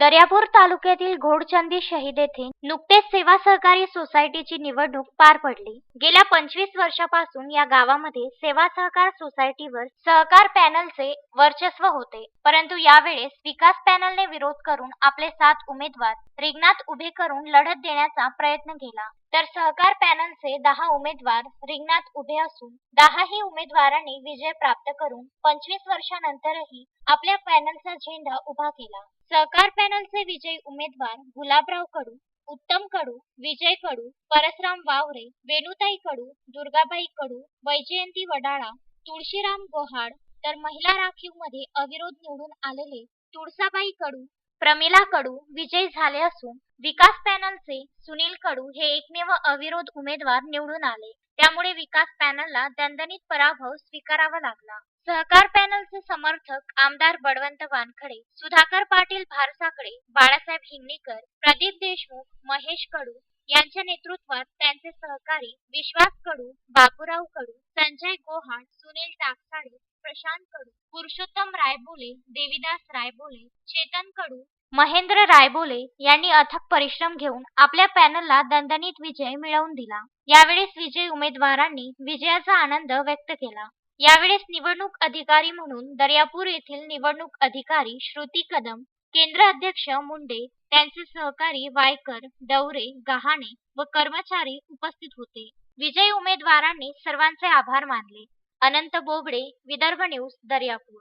दर्यापूर तालुक्यातील घोडचंदी शहीद येथे नुकतेच सेवा सहकारी सोसायटीची निवडणूक पार पडली. गेल्या पंचवीस वर्षापासून या गावामध्ये सेवा सहकार सोसायटीवर सहकार पॅनलचे वर्चस्व होते. परंतु यावेळेस विकास पॅनलने विरोध करून आपले सात उमेदवार रिंगणात उभे करून लढत देण्याचा प्रयत्न केला. तर सहकार पॅनलचे दहा उमेदवार रिंगणात उभे असून दहाही उमेदवारांनी विजय प्राप्त करून पंचवीस वर्षानंतरही आपल्या पॅनलचा झेंडा उभा केला. सहकार पॅनलचे विजयी उमेदवार गुलाबराव कडू उत्तम कडू विजय कडू परसराम वावरे वेणुताई कडू दुर्गाबाई कडू वैजयंती वडाळा तुळशीराम गोहाड तर महिला राखीवमध्ये अविरोध निवडून आलेले तुळसाबाई कडू प्रमिला कडू विजयी झाले असून विकास पॅनलचे सुनील कडू हे एकमेव अविरोध उमेदवार निवडून आले. त्यामुळे विकास पॅनलला दणदणीत पराभव स्वीकारावा लागला. सहकार पॅनलचे समर्थक आमदार बळवंत वानखडे सुधाकर पाटील भारसाकडे बाळासाहेब हिंगणीकर प्रदीप देशमुख महेश कडू यांच्या नेतृत्वात त्यांचे सहकारी विश्वास कडू बाबूराव कडू संजय गोहाड सुनील टाकसाळे प्रशांत कडू पुरुषोत्तम रायबोले देविदास रायबोले चेतन कडू महेंद्र रायबोले यांनी अथक परिश्रम घेऊन आपल्या पॅनलला दणदणीत विजय मिळवून दिला. यावेळेस विजयी उमेदवारांनी विजयाचा आनंद व्यक्त केला. यावेळेस निवडणूक अधिकारी म्हणून दर्यापूर येथील निवडणूक अधिकारी श्रुती कदम केंद्र अध्यक्ष मुंडे त्यांचे सहकारी वायकर डवरे गहाणे व कर्मचारी उपस्थित होते. विजयी उमेदवारांनी सर्वांचे आभार मानले. अनंत बोबडे विदर्भ न्यूज दर्यापूर.